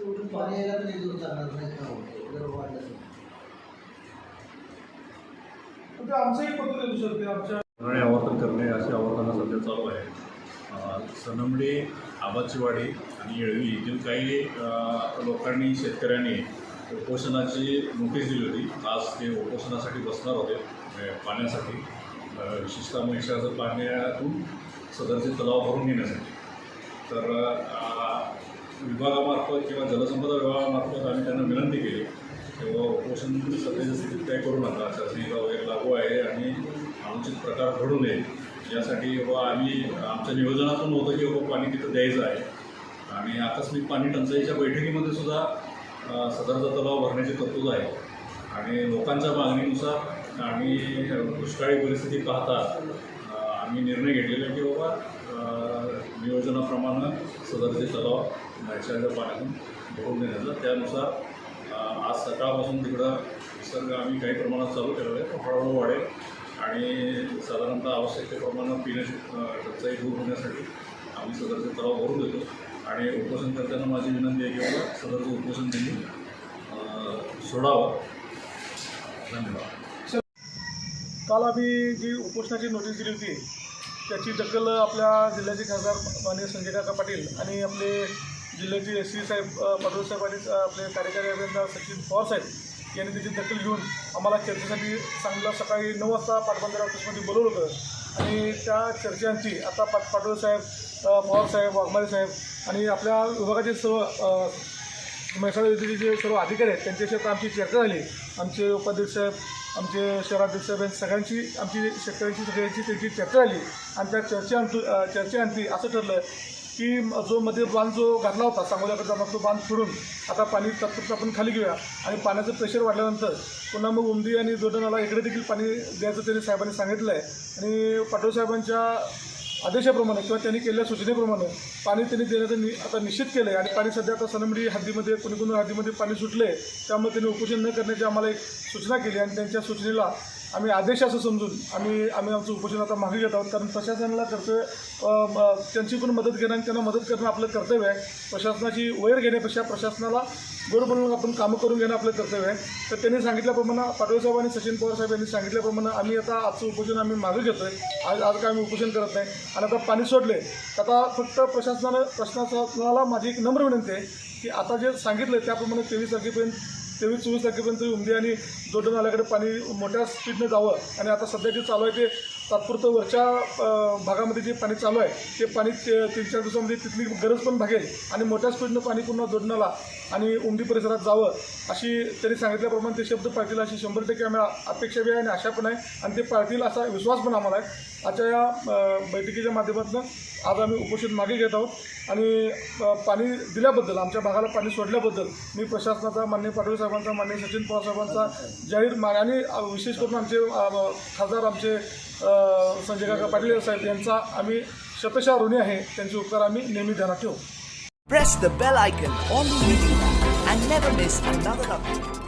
पाणी यायला पण जाणार नाही का होतं जर वाढलं तर. म्हणजे आमचंही पत्र देऊ शकते आमच्या आणि आवर्तन करणे अशी आवर्तनं सध्या चालू आहे सनमडी आबाचीवाडी आणि येळवी येथील काही लोकांनी शेतकऱ्यांनी उपोषणाची नोटीस दिली होती. आज ते उपोषणासाठी बसणार होते पाण्यासाठी. विशेषतः म्हैसाचं पाण्यातून सदरचे तलाव भरून घेण्यासाठी. तर विभागामार्फत किंवा जलसंपदा विभागामार्फत आम्ही त्यांना विनंती केली. तेव्हा उपोषण सध्याच्या स्थितीत काय करू नका. आचारसंहिता वगैरे लागू आहे आणि अनुचित प्रकार घडू नये. यासाठी बाबा आम्ही आमच्या नियोजनातून होतं की बाबा पाणी तिथं द्यायचं आहे. आणि आकस्मिक पाणी टंचाईच्या बैठकीमध्ये सुद्धा सदरचा तलाव भरण्याची तरतूद आहे. आणि लोकांच्या मागणीनुसार आम्ही दुष्काळी परिस्थिती पाहता आम्ही निर्णय घेतलेला की बाबा नियोजनाप्रमाणे सदरचे तलाव नैसर्गिक पाण्यातून भरून देण्याचं त्यानुसार आज सकाळपासून तिकडं निसर्ग आम्ही काही प्रमाणात चालू केलेलं आहे. तो हळूहळू वाढेल. आणि साधारणतः आवश्यकतेप्रमाणे पिण्याची अं, टंचाई दूर होण्यासाठी आम्ही सदरचे तलाव भरून देतो. आणि उपोषणकर्त्यांना माझी विनंती आहे की बाबा सदरचं उपोषण त्यांनी सोडावं. धन्यवाद. काल आम्ही जी उपोषणाची नोटीस दिली होती त्याची दखल आपल्या जिल्ह्याचे खासदार माननीय संजय काका पाटील आणि आपले जिल्ह्याचे एस सी साहेब अ, पाटील साहेब आणि आपले कार्यकारी अभियंता सचिन पवार साहेब यांनी त्याची दखल घेऊन आम्हाला चर्चेसाठी चांगलं सकाळी नऊ वाजता पाटबंधारे ऑफिसमध्ये बोलवलं होतं. आणि त्या चर्चांची आता पाट पाटोळे साहेब पवार साहेब वाघमारे साहेब आणि आपल्या विभागाचे सर्व अ, जे सर्व अधिकारी आहेत त्यांच्याशी आता आमची चर्चा झाली. आमचे उपाध्यक्ष साहेब आमचे शहराध्यक्ष साहेब सगळ्यांची आमची शेतकऱ्यांची सगळ्यांची त्यांची चर्चा झाली. आणि त्या चर्चेअंती चर्चेअंती असं ठरलं की जो मध्ये बांध जो घातला होता सांगोल्याकडचा मग तो बांध सोडून आता पाणी तात्पुरतं आपण खाली घेऊया. आणि पाण्याचं प्रेशर वाढल्यानंतर पुन्हा मग उमदी आणि जोडणाला इकडे देखील पाणी द्यायचं त्यांनी साहेबांनी सांगितलं आहे आणि पाटोळे साहेबांच्या आदेशाप्रमाणे किंवा त्यांनी केलेल्या सूचनेप्रमाणे पाणी त्यांनी देण्याचं नि आता निश्चित केलं आहे आणि पाणी सध्या आता सनमडी हद्दीमध्ये कुणी कुणी हद्दीमध्ये पाणी सुटले त्यामुळे त्यांनी उपोषण न करण्याची आम्हाला एक सूचना केली आणि त्यांच्या सूचनेला आम्ही आदेश असं समजून आम्ही आम्ही आमचं उपोषण आता मागे घेत आहोत. कारण प्रशासनाला कर्तव्य त्यांची पण मदत घेणं आणि त्यांना मदत करणं आपलं कर्तव्य आहे. प्रशासनाची वैर घेण्यापेक्षा प्रशासनाला गोड बनवून आपण कामं करून घेणं आपलं कर्तव्य आहे. तर त्यांनी सांगितल्याप्रमाणे पाटोळे साहेब आणि सचिन पवार साहेब यांनी सांगितल्याप्रमाणे आम्ही आता आजचं उपोषण आम्ही मागे घेतो आहे आज आज काय आम्ही उपोषण करत नाही. आणि आता पाणी सोडले. आता फक्त प्रशासनानं प्रशासनाला माझी एक नम्र विनंती आहे की आता जे सांगितलं त्याप्रमाणे तेवीस तारखेपर्यंत तेवीस चोवीस तारखेपर्यंत उमदी आणि जोडण नाल्याकडे पाणी मोठ्या स्पीडनं जावं. आणि आता सध्या जे चालू आहे ते तात्पुरतं वरच्या भागामध्ये जे पाणी चालू आहे ते पाणी ते तीन चार दिवसामध्ये तिथली गरज पण भागेल आणि मोठ्या स्पीडनं पाणी पुन्हा जोडण्याला आणि उमदी परिसरात जावं अशी त्यांनी सांगितल्याप्रमाणे ते शब्द पाळतील अशी शंभर टक्के आम्ही अपेक्षा बी आहे आणि आशा पण आहे आणि ते पाळतील असा विश्वास पण आम्हाला आहे. आजच्या या बैठकीच्या माध्यमातून आज आम्ही उपोषण मागे घेत आहोत आणि पाणी दिल्याबद्दल आमच्या भागाला पाणी सोडल्याबद्दल मी प्रशासनाचा मान्य पाटील साहेबांचा मान्य सचिन पवार साहेबांचा जाहीर मान आणि विशेष करून आमचे खासदार आमचे संजय काका पाटील साहेब यांचा आम्ही शतशा ऋणी आहे. त्यांचे उपकार आम्ही नेहमी ध्यानात ठेवू. Press the bell icon on the YouTube and never miss another update